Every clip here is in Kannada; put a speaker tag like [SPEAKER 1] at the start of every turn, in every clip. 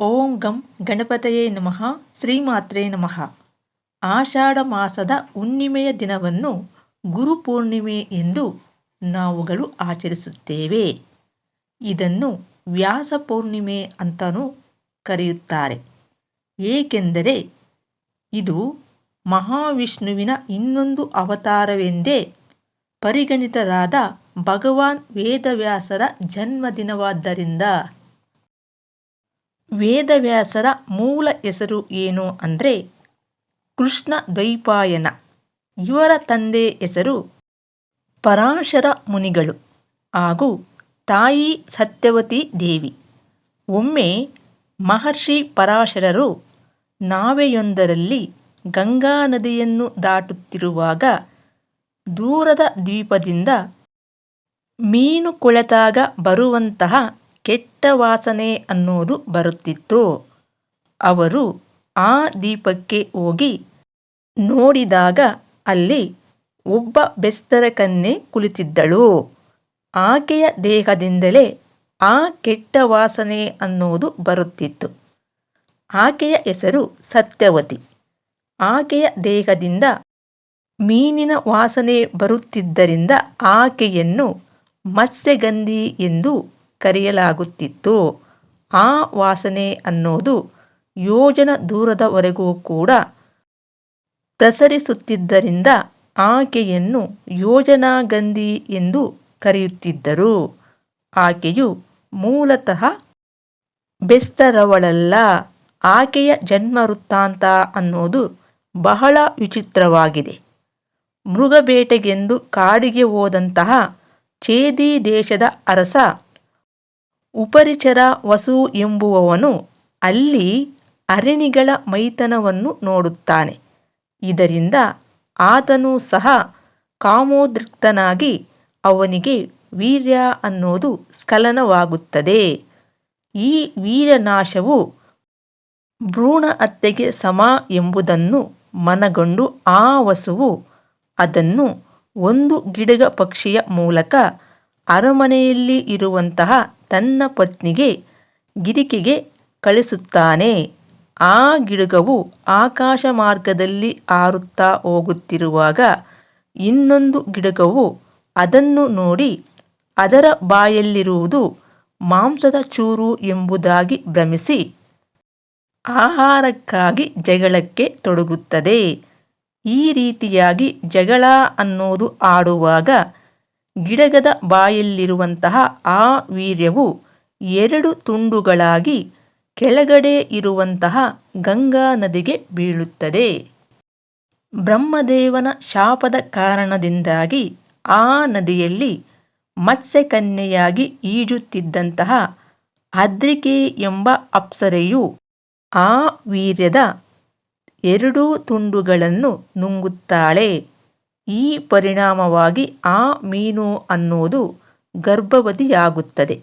[SPEAKER 1] ಓಂ ಗಂ ಗಣಪತಯೇ ನಮಃ, ಶ್ರೀಮಾತ್ರೇ ನಮಃ. ಆಷಾಢ ಮಾಸದ ಹುಣ್ಣಿಮೆಯ ದಿನವನ್ನು ಗುರುಪೂರ್ಣಿಮೆ ಎಂದು ನಾವುಗಳು ಆಚರಿಸುತ್ತೇವೆ. ಇದನ್ನು ವ್ಯಾಸ ಪೂರ್ಣಿಮೆ ಅಂತಲೂ ಕರೆಯುತ್ತಾರೆ. ಏಕೆಂದರೆ ಇದು ಮಹಾವಿಷ್ಣುವಿನ ಇನ್ನೊಂದು ಅವತಾರವೆಂದೇ ಪರಿಗಣಿತರಾದ ಭಗವಾನ್ ವೇದವ್ಯಾಸರ ಜನ್ಮದಿನವಾದ್ದರಿಂದ ವೇದವ್ಯಾಸರ ಮೂಲ ಹೆಸರು ಏನು ಅಂದರೆ ಕೃಷ್ಣ ದ್ವೈಪಾಯನ ಇವರ ತಂದೆ ಹೆಸರು ಪರಾಶರ ಮುನಿಗಳು ಹಾಗೂ ತಾಯಿ ಸತ್ಯವತಿ ದೇವಿ. ಒಮ್ಮೆ ಮಹರ್ಷಿ ಪರಾಶರರು ನಾವೆಯೊಂದರಲ್ಲಿ ಗಂಗಾ ನದಿಯನ್ನು ದಾಟುತ್ತಿರುವಾಗ ದೂರದ ದ್ವೀಪದಿಂದ ಮೀನು ಕೊಳೆತಾಗ ಬರುವಂತಹ ಕೆಟ್ಟ ವಾಸನೆ ಅನ್ನೋದು ಬರುತ್ತಿತ್ತು. ಅವರು ಆ ದೀಪಕ್ಕೆ ಹೋಗಿ ನೋಡಿದಾಗ ಅಲ್ಲಿ ಒಬ್ಬ ಬೆಸ್ತರ ಕನ್ನೆ ಕುಳಿತಿದ್ದಳು. ಆಕೆಯ ದೇಹದಿಂದಲೇ ಆ ಕೆಟ್ಟ ವಾಸನೆ ಅನ್ನೋದು ಬರುತ್ತಿತ್ತು. ಆಕೆಯ ಹೆಸರು ಸತ್ಯವತಿ. ಆಕೆಯ ದೇಹದಿಂದ ಮೀನಿನ ವಾಸನೆ ಬರುತ್ತಿದ್ದರಿಂದ ಆಕೆಯನ್ನು ಮತ್ಸ್ಯಗಂಧಿ ಎಂದು ಕರೆಯಲಾಗುತ್ತಿತ್ತು. ಆ ವಾಸನೆ ಅನ್ನೋದು ಯೋಜನ ದೂರದವರೆಗೂ ಕೂಡ ಪ್ರಸರಿಸುತ್ತಿದ್ದರಿಂದ ಆಕೆಯನ್ನು ಯೋಜನಾಗಂಧಿ ಎಂದು ಕರೆಯುತ್ತಿದ್ದರು. ಆಕೆಯು ಮೂಲತಃ ಬೆಸ್ತರವಳಲ್ಲ, ಆಕೆಯ ಜನ್ಮ ವೃತ್ತಾಂತ ಅನ್ನೋದು ಬಹಳ ವಿಚಿತ್ರವಾಗಿದೆ. ಮೃಗಬೇಟೆಗೆಂದು ಕಾಡಿಗೆ ಹೋದಂತಹ ಚೇದಿ ದೇಶದ ಅರಸ ಉಪರಿಚರ ವಸು ಎಂಬುವವನು ಅಲ್ಲಿ ಅರಣಿಗಳ ಮೈತನವನ್ನು ನೋಡುತ್ತಾನೆ. ಇದರಿಂದ ಆತನು ಸಹ ಕಾಮೋದ್ರಿಕ್ತನಾಗಿ ಅವನಿಗೆ ವೀರ್ಯ ಅನ್ನೋದು ಸ್ಖಲನವಾಗುತ್ತದೆ. ಈ ವೀರ್ಯನಾಶವು ಭ್ರೂಣ ಹತ್ಯೆಗೆ ಸಮ ಎಂಬುದನ್ನು ಮನಗೊಂಡು ಆ ವಸುವು ಅದನ್ನು ಒಂದು ಗಿಡಗ ಪಕ್ಷಿಯ ಮೂಲಕ ಅರಮನೆಯಲ್ಲಿ ಇರುವಂತಹ ತನ್ನ ಪತ್ನಿಗೆ ಗಿರಿಕೆಗೆ ಕಳಿಸುತ್ತಾನೆ. ಆ ಗಿಡುಗವು ಆಕಾಶ ಮಾರ್ಗದಲ್ಲಿ ಆರುತ್ತಾ ಹೋಗುತ್ತಿರುವಾಗ ಇನ್ನೊಂದು ಗಿಡಗವು ಅದನ್ನು ನೋಡಿ ಅದರ ಬಾಯಲ್ಲಿರುವುದು ಮಾಂಸದ ಚೂರು ಎಂಬುದಾಗಿ ಭ್ರಮಿಸಿ ಆಹಾರಕ್ಕಾಗಿ ಜಗಳಕ್ಕೆ ತೊಡಗುತ್ತದೆ. ಈ ರೀತಿಯಾಗಿ ಜಗಳ ಅನ್ನೋದು ಆಡುವಾಗ ಗಿಡಗದ ಬಾಯಲ್ಲಿರುವಂತಹ ಆ ವೀರ್ಯವು ಎರಡು ತುಂಡುಗಳಾಗಿ ಕೆಳಗಡೆ ಇರುವಂತಹ ಗಂಗಾ ನದಿಗೆ ಬೀಳುತ್ತದೆ. ಬ್ರಹ್ಮದೇವನ ಶಾಪದ ಕಾರಣದಿಂದಾಗಿ ಆ ನದಿಯಲ್ಲಿ ಮತ್ಸ್ಯಕನ್ಯೆಯಾಗಿ ಈಜುತ್ತಿದ್ದಂತಹ ಅದ್ರಿಕೆ ಎಂಬ ಅಪ್ಸರೆಯು ಆ ವೀರ್ಯದ ಎರಡೂ ತುಂಡುಗಳನ್ನು ನುಂಗುತ್ತಾಳೆ. ಈ ಪರಿಣಾಮವಾಗಿ ಆ ಮೀನು ಅನ್ನೋದು ಗರ್ಭವತಿಯಾಗುತ್ತದೆ.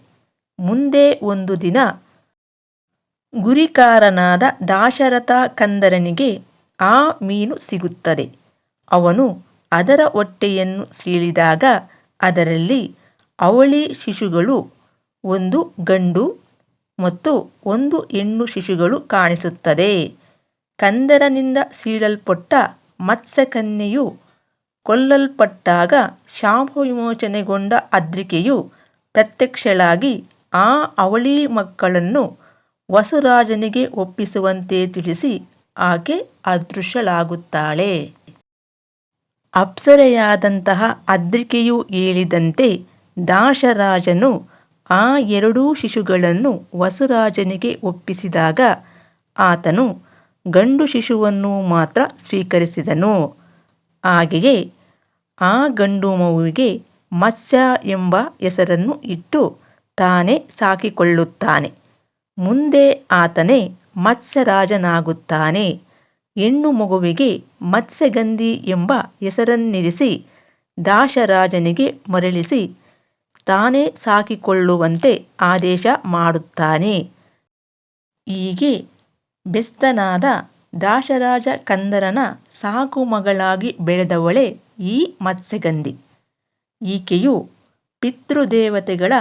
[SPEAKER 1] ಮುಂದೆ ಒಂದು ದಿನ ಗುರಿಕಾರನಾದ ದಾಶರಥ ಕಂದರನಿಗೆ ಆ ಮೀನು ಸಿಗುತ್ತದೆ. ಅವನು ಅದರ ಹೊಟ್ಟೆಯನ್ನು ಸೀಳಿದಾಗ ಅದರಲ್ಲಿ ಅವಳಿ ಶಿಶುಗಳು, ಒಂದು ಗಂಡು ಮತ್ತು ಒಂದು ಹೆಣ್ಣು ಶಿಶುಗಳು ಕಾಣಿಸುತ್ತದೆ. ಕಂದರನಿಂದ ಸೀಳಲ್ಪಟ್ಟ ಮತ್ಸ್ಯಕನ್ಯೆಯು ಕೊಲ್ಲಲ್ಪಟ್ಟಾಗ ಶಾಪವಿಮೋಚನೆಗೊಂಡ ಅದ್ರಿಕೆಯು ಪ್ರತ್ಯಕ್ಷಳಾಗಿ ಆ ಅವಳಿ ಮಕ್ಕಳನ್ನು ವಸುರಾಜನಿಗೆ ಒಪ್ಪಿಸುವಂತೆ ತಿಳಿಸಿ ಆಕೆ ಅದೃಶ್ಯಳಾಗುತ್ತಾಳೆ. ಅಪ್ಸರೆಯಾದಂತಹ ಅದ್ರಿಕೆಯು ಹೇಳಿದಂತೆ ದಾಶರಾಜನು ಆ ಎರಡೂ ಶಿಶುಗಳನ್ನು ವಸುರಾಜನಿಗೆ ಒಪ್ಪಿಸಿದಾಗ ಆತನು ಗಂಡು ಶಿಶುವನ್ನು ಮಾತ್ರ ಸ್ವೀಕರಿಸಿದನು. ಹಾಗೆಯೇ ಆ ಗಂಡು ಮಗುವಿಗೆ ಮತ್ಸ್ಯ ಎಂಬ ಹೆಸರನ್ನು ಇಟ್ಟು ತಾನೇ ಸಾಕಿಕೊಳ್ಳುತ್ತಾನೆ. ಮುಂದೆ ಆತನೇ ಮತ್ಸ್ಯರಾಜನಾಗುತ್ತಾನೆ. ಹೆಣ್ಣು ಮಗುವಿಗೆ ಮತ್ಸ್ಯಗಂಧಿ ಎಂಬ ಹೆಸರನ್ನಿರಿಸಿ ದಾಶರಾಜನಿಗೆ ಮರಳಿಸಿ ತಾನೇ ಸಾಕಿಕೊಳ್ಳುವಂತೆ ಆದೇಶ ಮಾಡುತ್ತಾನೆ. ಹೀಗೆ ಬೆಸ್ತನಾದ ದಾಶರಾಜ ಕಂದರನ ಸಾಕು ಮಗಳಾಗಿ ಬೆಳೆದವಳೇ ಈ ಮತ್ಸ್ಯಗಂಧಿ. ಈಕೆಯು ಪಿತೃದೇವತೆಗಳ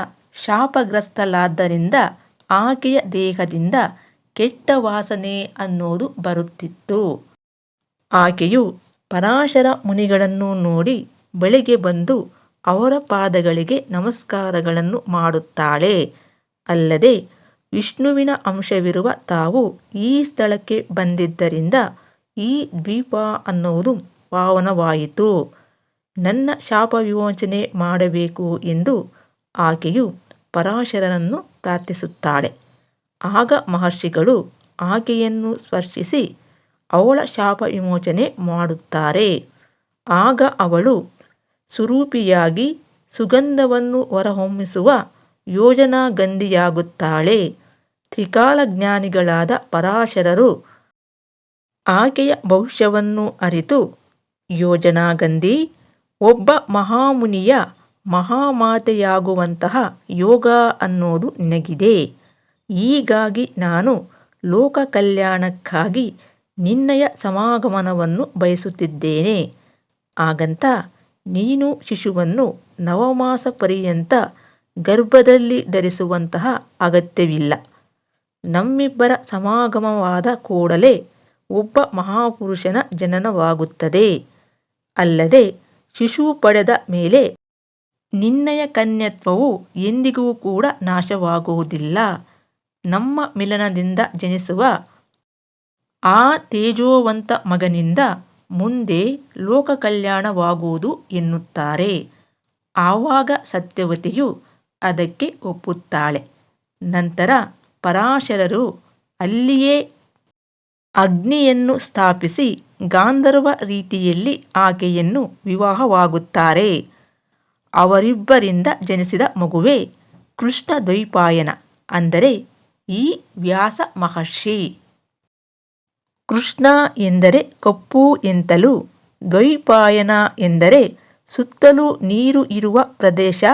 [SPEAKER 1] ಶಾಪಗ್ರಸ್ತಳಾದ್ದರಿಂದ ಆಕೆಯ ದೇಹದಿಂದ ಕೆಟ್ಟ ವಾಸನೆ ಅನ್ನೋದು ಬರುತ್ತಿತ್ತು. ಆಕೆಯು ಪರಾಶರ ಮುನಿಗಳನ್ನು ನೋಡಿ ಬಳಿಗೆ ಬಂದು ಅವರ ಪಾದಗಳಿಗೆ ನಮಸ್ಕಾರಗಳನ್ನು ಮಾಡುತ್ತಾಳೆ. ಅಲ್ಲದೆ ವಿಷ್ಣುವಿನ ಅಂಶವಿರುವ ತಾವು ಈ ಸ್ಥಳಕ್ಕೆ ಬಂದಿದ್ದರಿಂದ ಈ ದ್ವೀಪ ಅನ್ನುವುದು ಪಾವನವಾಯಿತು. ನನ್ನ ಶಾಪ ವಿಮೋಚನೆ ಮಾಡಬೇಕು ಎಂದು ಆಕೆಯು ಪರಾಶರನನ್ನು ಪ್ರಾರ್ಥಿಸುತ್ತಾಳೆ. ಆಗ ಮಹರ್ಷಿಗಳು ಆಕೆಯನ್ನು ಸ್ಪರ್ಶಿಸಿ ಅವಳ ಶಾಪ ವಿಮೋಚನೆ ಮಾಡುತ್ತಾರೆ. ಆಗ ಅವಳು ಸುರೂಪಿಯಾಗಿ ಸುಗಂಧವನ್ನು ಹೊರಹೊಮ್ಮಿಸುವ ಯೋಜನಾಗಂಧಿಯಾಗುತ್ತಾಳೆ. ತ್ರಿಕಾಲಜ್ಞಾನಿಗಳಾದ ಪರಾಶರರು ಆಕೆಯ ಭವಿಷ್ಯವನ್ನು ಅರಿತು ಯೋಜನಾಗಂಧಿ, ಒಬ್ಬ ಮಹಾಮುನಿಯ ಮಹಾಮಾತೆಯಾಗುವಂತಹ ಯೋಗ ಅನ್ನೋದು ನಿನಗಿದೆ. ಹೀಗಾಗಿ ನಾನು ಲೋಕ ಕಲ್ಯಾಣಕ್ಕಾಗಿ ನಿನ್ನಯ ಸಮಾಗಮನವನ್ನು ಬಯಸುತ್ತಿದ್ದೇನೆ. ಹಾಗಂತ ನೀನು ಶಿಶುವನ್ನು ನವಮಾಸ ಪರ್ಯಂತ ಗರ್ಭದಲ್ಲಿ ಧರಿಸುವಂತಹ ಅಗತ್ಯವಿಲ್ಲ. ನಮ್ಮಿಬ್ಬರ ಸಮಾಗಮವಾದ ಕೂಡಲೇ ಒಬ್ಬ ಮಹಾಪುರುಷನ ಜನನವಾಗುತ್ತದೆ. ಅಲ್ಲದೆ ಶಿಶು ಪಡೆದ ಮೇಲೆ ನಿನ್ನಯ ಕನ್ಯತ್ವವು ಎಂದಿಗೂ ಕೂಡ ನಾಶವಾಗುವುದಿಲ್ಲ. ನಮ್ಮ ಮಿಲನದಿಂದ ಜನಿಸುವ ಆ ತೇಜೋವಂತ ಮಗನಿಂದ ಮುಂದೆ ಲೋಕ ಕಲ್ಯಾಣವಾಗುವುದು ಎನ್ನುತ್ತಾರೆ. ಆವಾಗ ಸತ್ಯವತಿಯು ಅದಕ್ಕೆ ಒಪ್ಪುತ್ತಾಳೆ. ನಂತರ ಪರಾಶರರು ಅಲ್ಲಿಯೇ ಅಗ್ನಿಯನ್ನು ಸ್ಥಾಪಿಸಿ ಗಾಂಧರ್ವ ರೀತಿಯಲ್ಲಿ ಆಕೆಯನ್ನು ವಿವಾಹವಾಗುತ್ತಾರೆ. ಅವರಿಬ್ಬರಿಂದ ಜನಿಸಿದ ಮಗುವೇ ಕೃಷ್ಣದ್ವೈಪಾಯನ, ಅಂದರೆ ಈ ವ್ಯಾಸ ಮಹರ್ಷಿ. ಕೃಷ್ಣ ಎಂದರೆ ಕಪ್ಪು ಎಂತಲೂ, ದ್ವೈಪಾಯನ ಎಂದರೆ ಸುತ್ತಲೂ ನೀರು ಇರುವ ಪ್ರದೇಶ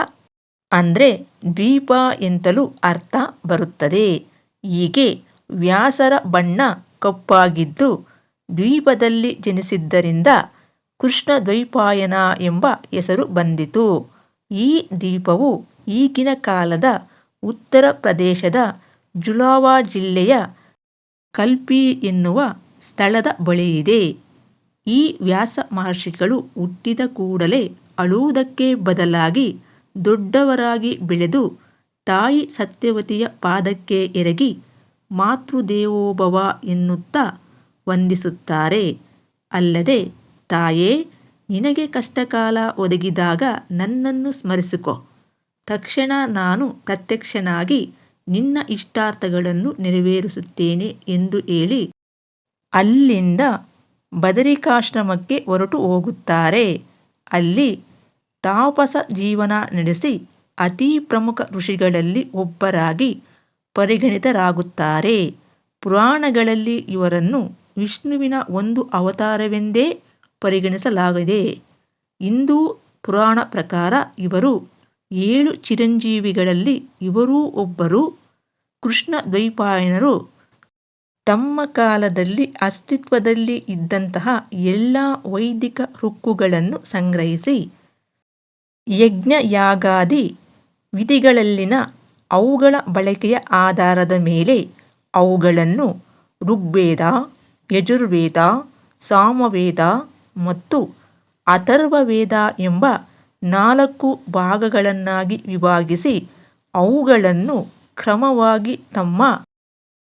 [SPEAKER 1] ಅಂದ್ರೆ ದ್ವೀಪ ಎಂತಲೂ ಅರ್ಥ ಬರುತ್ತದೆ. ಹೀಗೆ ವ್ಯಾಸರ ಬಣ್ಣ ಕಪ್ಪಾಗಿದ್ದು ದ್ವೀಪದಲ್ಲಿ ಜನಿಸಿದ್ದರಿಂದ ಕೃಷ್ಣ ದ್ವೈಪಾಯನ ಎಂಬ ಹೆಸರು ಬಂದಿತು. ಈ ದ್ವೀಪವು ಈಗಿನ ಕಾಲದ ಉತ್ತರ ಪ್ರದೇಶದ ಜುಲಾವಾ ಜಿಲ್ಲೆಯ ಕಲ್ಪಿ ಎನ್ನುವ ಸ್ಥಳದ ಬಳಿಯಿದೆ ಈ ವ್ಯಾಸ ಮಹರ್ಷಿಗಳು ಹುಟ್ಟಿದ ಕೂಡಲೇ ಅಳುವುದಕ್ಕೆ ಬದಲಾಗಿ ದೊಡ್ಡವರಾಗಿ ಬೆಳೆದು ತಾಯಿ ಸತ್ಯವತಿಯ ಪಾದಕ್ಕೆ ಎರಗಿ ಮಾತೃದೇವೋಭವ ಎನ್ನುತ್ತಾ ವಂದಿಸುತ್ತಾರೆ. ಅಲ್ಲದೆ, ತಾಯೇ, ನಿನಗೆ ಕಷ್ಟಕಾಲ ಒದಗಿದಾಗ ನನ್ನನ್ನು ಸ್ಮರಿಸಿಕೊ. ತಕ್ಷಣ ನಾನು ಪ್ರತ್ಯಕ್ಷನಾಗಿ ನಿನ್ನ ಇಷ್ಟಾರ್ಥಗಳನ್ನು ನೆರವೇರಿಸುತ್ತೇನೆ ಎಂದು ಹೇಳಿ ಅಲ್ಲಿಂದ ಬದರಿಕಾಶ್ರಮಕ್ಕೆ ಹೊರಟು ಹೋಗುತ್ತಾರೆ. ಅಲ್ಲಿ ತಾಪಸ ಜೀವನ ನಡೆಸಿ ಅತಿ ಪ್ರಮುಖ ಋಷಿಗಳಲ್ಲಿ ಒಬ್ಬರಾಗಿ ಪರಿಗಣಿತರಾಗುತ್ತಾರೆ. ಪುರಾಣಗಳಲ್ಲಿ ಇವರನ್ನು ವಿಷ್ಣುವಿನ ಒಂದು ಅವತಾರವೆಂದೇ ಪರಿಗಣಿಸಲಾಗಿದೆ. ಹಿಂದೂ ಪುರಾಣ ಪ್ರಕಾರ ಇವರು ಏಳು ಚಿರಂಜೀವಿಗಳಲ್ಲಿ ಇವರೂ ಒಬ್ಬರು. ಕೃಷ್ಣ ದ್ವೈಪಾಯನರು ತಮ್ಮ ಕಾಲದಲ್ಲಿ ಅಸ್ತಿತ್ವದಲ್ಲಿ ಇದ್ದಂತಹ ಎಲ್ಲ ವೈದಿಕ ಹುಕ್ಕುಗಳನ್ನು ಸಂಗ್ರಹಿಸಿ ಯಜ್ಞ ಯಾಗಾದಿ ವಿಧಿಗಳಲ್ಲಿನ ಅವುಗಳ ಬಳಕೆಯ ಆಧಾರದ ಮೇಲೆ ಅವುಗಳನ್ನು ಋಗ್ವೇದ, ಯಜುರ್ವೇದ, ಸಾಮವೇದ ಮತ್ತು ಅಥರ್ವವೇದ ಎಂಬ ನಾಲ್ಕು ಭಾಗಗಳನ್ನಾಗಿ ವಿಭಾಗಿಸಿ ಅವುಗಳನ್ನು ಕ್ರಮವಾಗಿ ತಮ್ಮ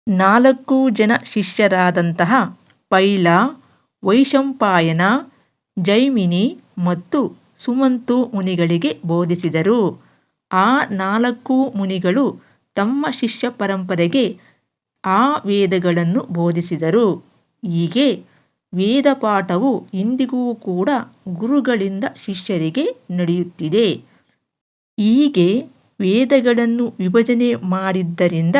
[SPEAKER 1] ನಾಲ್ಕು ಜನ ಶಿಷ್ಯರಾದಂತಹ ಪೈಲ, ವೈಶಂಪಾಯನ, ಜೈಮಿನಿ ಮತ್ತು ಸುಮಂತು ಮುನಿಗಳಿಗೆ ಬೋಧಿಸಿದರು. ಆ ನಾಲ್ಕು ಮುನಿಗಳು ತಮ್ಮ ಶಿಷ್ಯ ಪರಂಪರೆಗೆ ಆ ವೇದಗಳನ್ನು ಬೋಧಿಸಿದರು. ಹೀಗೆ ವೇದ ಪಾಠವು ಇಂದಿಗೂ ಕೂಡ ಗುರುಗಳಿಂದ ಶಿಷ್ಯರಿಗೆ ನಡೆಯುತ್ತಿದೆ. ಹೀಗೆ ವೇದಗಳನ್ನು ವಿಭಜನೆ ಮಾಡಿದ್ದರಿಂದ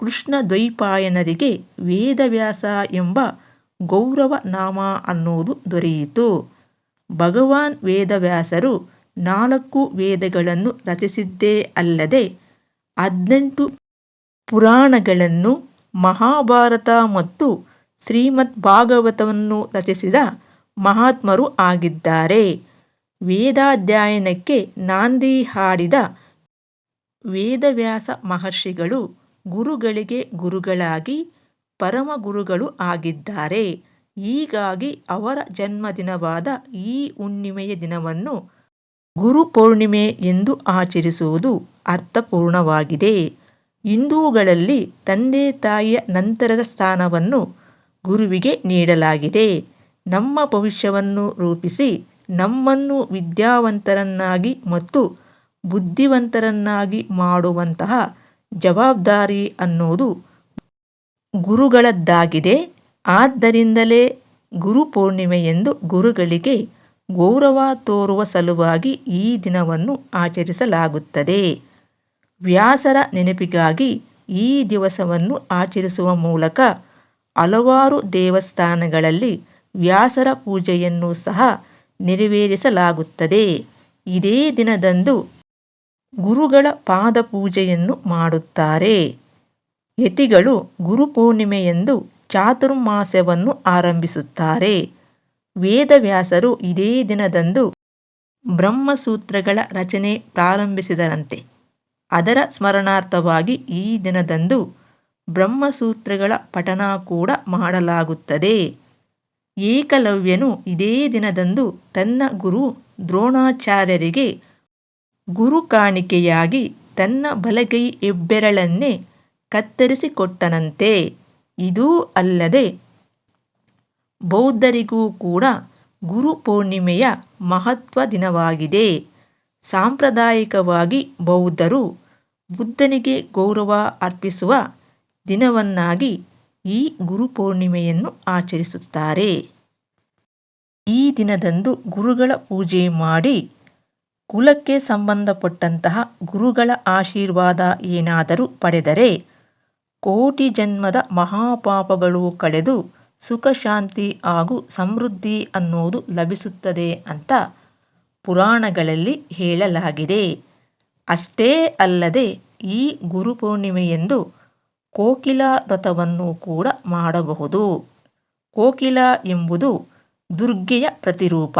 [SPEAKER 1] ಕೃಷ್ಣ ದ್ವೈಪಾಯನರಿಗೆ ವೇದವ್ಯಾಸ ಎಂಬ ಗೌರವ ನಾಮ ಅನ್ನೋದು ದೊರೆಯಿತು. ಭಗವಾನ್ ವೇದವ್ಯಾಸರು ನಾಲ್ಕು ವೇದಗಳನ್ನು ರಚಿಸಿದ್ದೇ ಅಲ್ಲದೆ ಹದಿನೆಂಟು ಪುರಾಣಗಳನ್ನು ಮಹಾಭಾರತ ಮತ್ತು ಶ್ರೀಮದ್ ಭಾಗವತವನ್ನು ರಚಿಸಿದ ಮಹಾತ್ಮರು ಆಗಿದ್ದಾರೆ. ವೇದಾಧ್ಯಯನಕ್ಕೆ ನಾಂದಿ ಹಾಡಿದ ವೇದವ್ಯಾಸ ಮಹರ್ಷಿಗಳು ಗುರುಗಳಿಗೆ ಗುರುಗಳಾಗಿ ಪರಮ ಗುರುಗಳು ಆಗಿದ್ದಾರೆ. ಹೀಗಾಗಿ ಅವರ ಜನ್ಮದಿನವಾದ ಈ ಹುಣ್ಣಿಮೆಯ ದಿನವನ್ನು ಗುರು ಪೂರ್ಣಿಮೆ ಎಂದು ಆಚರಿಸುವುದು ಅರ್ಥಪೂರ್ಣವಾಗಿದೆ. ಹಿಂದೂಗಳಲ್ಲಿ ತಂದೆ ತಾಯಿಯ ನಂತರದ ಸ್ಥಾನವನ್ನು ಗುರುವಿಗೆ ನೀಡಲಾಗಿದೆ. ನಮ್ಮ ಭವಿಷ್ಯವನ್ನು ರೂಪಿಸಿ ನಮ್ಮನ್ನು ವಿದ್ಯಾವಂತರನ್ನಾಗಿ ಮತ್ತು ಬುದ್ಧಿವಂತರನ್ನಾಗಿ ಮಾಡುವಂತಹ ಜವಾಬ್ದಾರಿ ಅನ್ನೋದು ಗುರುಗಳದ್ದಾಗಿದೆ. ಆದ್ದರಿಂದಲೇ ಗುರುಪೌರ್ಣಿಮೆಯೆಂದು ಗುರುಗಳಿಗೆ ಗೌರವ ತೋರುವ ಸಲುವಾಗಿ ಈ ದಿನವನ್ನು ಆಚರಿಸಲಾಗುತ್ತದೆ. ವ್ಯಾಸರ ನೆನಪಿಗಾಗಿ ಈ ದಿವಸವನ್ನು ಆಚರಿಸುವ ಮೂಲಕ ಹಲವಾರು ದೇವಸ್ಥಾನಗಳಲ್ಲಿ ವ್ಯಾಸರ ಪೂಜೆಯನ್ನು ಸಹ ನೆರವೇರಿಸಲಾಗುತ್ತದೆ. ಇದೇ ದಿನದಂದು ಗುರುಗಳ ಪಾದಪೂಜೆಯನ್ನು ಮಾಡುತ್ತಾರೆ. ಯತಿಗಳು ಗುರುಪೂರ್ಣಿಮೆಯೆಂದು ಚಾತುರ್ಮಾಸ್ಯವನ್ನು ಆರಂಭಿಸುತ್ತಾರೆ. ವೇದವ್ಯಾಸರು ಇದೇ ದಿನದಂದು ಬ್ರಹ್ಮಸೂತ್ರಗಳ ರಚನೆ ಪ್ರಾರಂಭಿಸಿದರಂತೆ. ಅದರ ಸ್ಮರಣಾರ್ಥವಾಗಿ ಈ ದಿನದಂದು ಬ್ರಹ್ಮಸೂತ್ರಗಳ ಪಠಣ ಕೂಡ ಮಾಡಲಾಗುತ್ತದೆ. ಏಕಲವ್ಯನು ಇದೇ ದಿನದಂದು ತನ್ನ ಗುರು ದ್ರೋಣಾಚಾರ್ಯರಿಗೆ ಗುರು ಕಾಣಿಕೆಯಾಗಿ ತನ್ನ ಬಲಗೈ ಹೆಬ್ಬೆರಳನ್ನೇ ಕತ್ತರಿಸಿಕೊಟ್ಟನಂತೆ. ಇದೂ ಅಲ್ಲದೆ ಬೌದ್ಧರಿಗೂ ಕೂಡ ಗುರು ಪೂರ್ಣಿಮೆಯ ಮಹತ್ವ ದಿನವಾಗಿದೆ. ಸಾಂಪ್ರದಾಯಿಕವಾಗಿ ಬೌದ್ಧರು ಬುದ್ಧನಿಗೆ ಗೌರವ ಅರ್ಪಿಸುವ ದಿನವನ್ನಾಗಿ ಈ ಗುರುಪೌರ್ಣಿಮೆಯನ್ನು ಆಚರಿಸುತ್ತಾರೆ. ಈ ದಿನದಂದು ಗುರುಗಳ ಪೂಜೆ ಮಾಡಿ ಕುಲಕ್ಕೆ ಸಂಬಂಧಪಟ್ಟಂತಹ ಗುರುಗಳ ಆಶೀರ್ವಾದ ಏನಾದರೂ ಪಡೆದರೆ ಕೋಟಿ ಜನ್ಮದ ಮಹಾಪಾಪಗಳು ಕಳೆದು ಸುಖ, ಶಾಂತಿ ಹಾಗೂ ಸಮೃದ್ಧಿ ಅನ್ನೋದು ಲಭಿಸುತ್ತದೆ ಅಂತ ಪುರಾಣಗಳಲ್ಲಿ ಹೇಳಲಾಗಿದೆ. ಅಷ್ಟೇ ಅಲ್ಲದೆ ಈ ಗುರುಪೂರ್ಣಿಮೆಯೆಂದು ಕೋಕಿಲ ವ್ರತವನ್ನು ಕೂಡ ಮಾಡಬಹುದು. ಕೋಕಿಲ ಎಂಬುದು ದುರ್ಗೆಯ ಪ್ರತಿರೂಪ.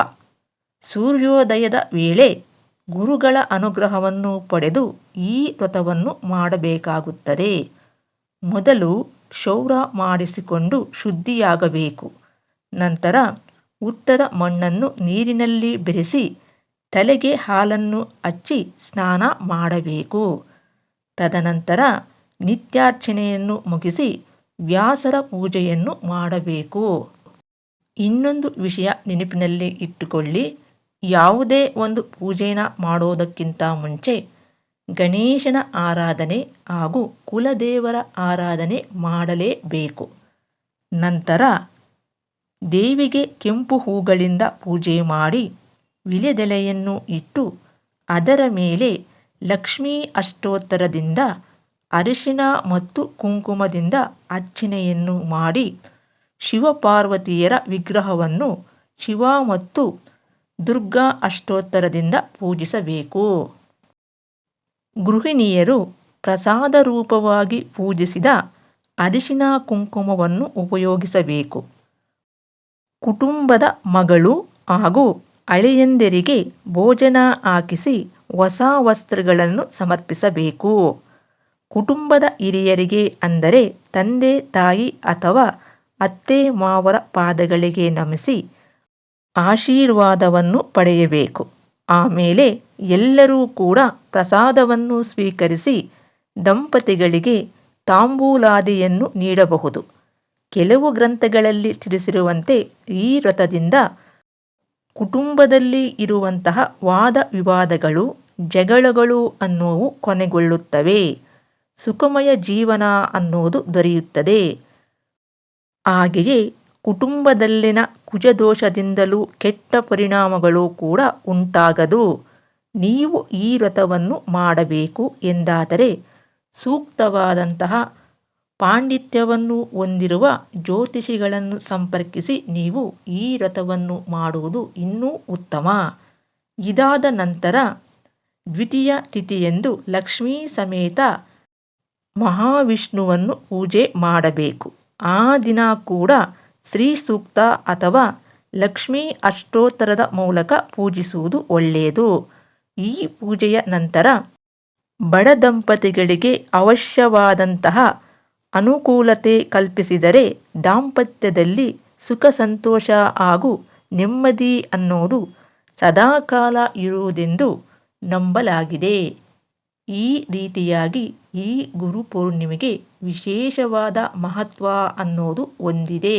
[SPEAKER 1] ಸೂರ್ಯೋದಯದ ವೇಳೆ ಗುರುಗಳ ಅನುಗ್ರಹವನ್ನು ಪಡೆದು ಈ ವ್ರತವನ್ನು ಮಾಡಬೇಕಾಗುತ್ತದೆ. ಮೊದಲು ಕ್ಷೌರ ಮಾಡಿಸಿಕೊಂಡು ಶುದ್ಧಿಯಾಗಬೇಕು. ನಂತರ ಉತ್ತದ ಮಣ್ಣನ್ನು ನೀರಿನಲ್ಲಿ ಬೆರೆಸಿ ತಲೆಗೆ ಹಾಲನ್ನು ಹಚ್ಚಿ ಸ್ನಾನ ಮಾಡಬೇಕು. ತದನಂತರ ನಿತ್ಯಾರ್ಚನೆಯನ್ನು ಮುಗಿಸಿ ವ್ಯಾಸರ ಪೂಜೆಯನ್ನು ಮಾಡಬೇಕು. ಇನ್ನೊಂದು ವಿಷಯ ನೆನಪಿನಲ್ಲಿ ಇಟ್ಟುಕೊಳ್ಳಿ. ಯಾವುದೇ ಒಂದು ಪೂಜೆನ ಮಾಡೋದಕ್ಕಿಂತ ಮುಂಚೆ ಗಣೇಶನ ಆರಾಧನೆ ಹಾಗೂ ಕುಲದೇವರ ಆರಾಧನೆ ಮಾಡಲೇಬೇಕು. ನಂತರ ದೇವಿಗೆ ಕೆಂಪು ಹೂಗಳಿಂದ ಪೂಜೆ ಮಾಡಿ ವಿಲೆದೆಲೆಯನ್ನು ಇಟ್ಟು ಅದರ ಮೇಲೆ ಲಕ್ಷ್ಮೀ ಅಷ್ಟೋತ್ತರದಿಂದ ಅರಿಶಿನ ಮತ್ತು ಕುಂಕುಮದಿಂದ ಅರ್ಚನೆಯನ್ನು ಮಾಡಿ ಶಿವಪಾರ್ವತಿಯರ ವಿಗ್ರಹವನ್ನು ಶಿವ ಮತ್ತು ದುರ್ಗಾ ಅಷ್ಟೋತ್ತರದಿಂದ ಪೂಜಿಸಬೇಕು. ಗೃಹಿಣಿಯರು ಪ್ರಸಾದ ರೂಪವಾಗಿ ಪೂಜಿಸಿದ ಅರಿಶಿನ ಕುಂಕುಮವನ್ನು ಉಪಯೋಗಿಸಬೇಕು. ಕುಟುಂಬದ ಮಗಳು ಹಾಗೂ ಅಳಿಯಂದಿರಿಗೆ ಭೋಜನ ಹಾಕಿಸಿ ಹೊಸ ವಸ್ತ್ರಗಳನ್ನು ಸಮರ್ಪಿಸಬೇಕು. ಕುಟುಂಬದ ಹಿರಿಯರಿಗೆ ಅಂದರೆ ತಂದೆ, ತಾಯಿ ಅಥವಾ ಅತ್ತೆ, ಮಾವರ ಪಾದಗಳಿಗೆ ನಮಿಸಿ ಆಶೀರ್ವಾದವನ್ನು ಪಡೆಯಬೇಕು. ಆಮೇಲೆ ಎಲ್ಲರೂ ಕೂಡ ಪ್ರಸಾದವನ್ನು ಸ್ವೀಕರಿಸಿ ದಂಪತಿಗಳಿಗೆ ತಾಂಬೂಲಾದಿಯನ್ನು ನೀಡಬಹುದು. ಕೆಲವು ಗ್ರಂಥಗಳಲ್ಲಿ ತಿಳಿಸಿರುವಂತೆ ಈ ವ್ರತದಿಂದ ಕುಟುಂಬದಲ್ಲಿ ಇರುವಂತಹ ವಾದ ವಿವಾದಗಳು, ಜಗಳಗಳು ಅನ್ನುವು ಕೊನೆಗೊಳ್ಳುತ್ತವೆ. ಸುಖಮಯ ಜೀವನ ಅನ್ನೋದು ದೊರೆಯುತ್ತದೆ. ಹಾಗೆಯೇ ಕುಟುಂಬದಲ್ಲಿನ ಕುಜದೋಷದಿಂದಲೂ ಕೆಟ್ಟ ಪರಿಣಾಮಗಳು ಕೂಡ ಉಂಟಾಗದು. ನೀವು ಈ ರಥವನ್ನು ಮಾಡಬೇಕು ಎಂದಾದರೆ ಸೂಕ್ತವಾದಂತಹ ಪಾಂಡಿತ್ಯವನ್ನು ಹೊಂದಿರುವ ಜ್ಯೋತಿಷಿಗಳನ್ನು ಸಂಪರ್ಕಿಸಿ ನೀವು ಈ ರಥವನ್ನು ಮಾಡುವುದು ಇನ್ನೂ ಉತ್ತಮ. ಇದಾದ ನಂತರ ದ್ವಿತೀಯ ತಿಥಿಯೆಂದು ಲಕ್ಷ್ಮೀ ಸಮೇತ ಮಹಾವಿಷ್ಣುವನ್ನು ಪೂಜೆ ಮಾಡಬೇಕು. ಆ ದಿನ ಕೂಡ ಶ್ರೀ ಸೂಕ್ತ ಅಥವಾ ಲಕ್ಷ್ಮೀ ಅಷ್ಟೋತ್ತರದ ಮೂಲಕ ಪೂಜಿಸುವುದು ಒಳ್ಳೆಯದು. ಈ ಪೂಜೆಯ ನಂತರ ಬಡ ದಂಪತಿಗಳಿಗೆ ಅವಶ್ಯವಾದಂತಹ ಅನುಕೂಲತೆ ಕಲ್ಪಿಸಿದರೆ ದಾಂಪತ್ಯದಲ್ಲಿ ಸುಖ, ಸಂತೋಷ ಹಾಗೂ ನೆಮ್ಮದಿ ಅನ್ನೋದು ಸದಾಕಾಲ ಇರುವುದೆಂದು ನಂಬಲಾಗಿದೆ. ಈ ರೀತಿಯಾಗಿ ಈ ಗುರು ಪೂರ್ಣಿಮೆಗೆ ವಿಶೇಷವಾದ ಮಹತ್ವ ಅನ್ನೋದು ಹೊಂದಿದೆ.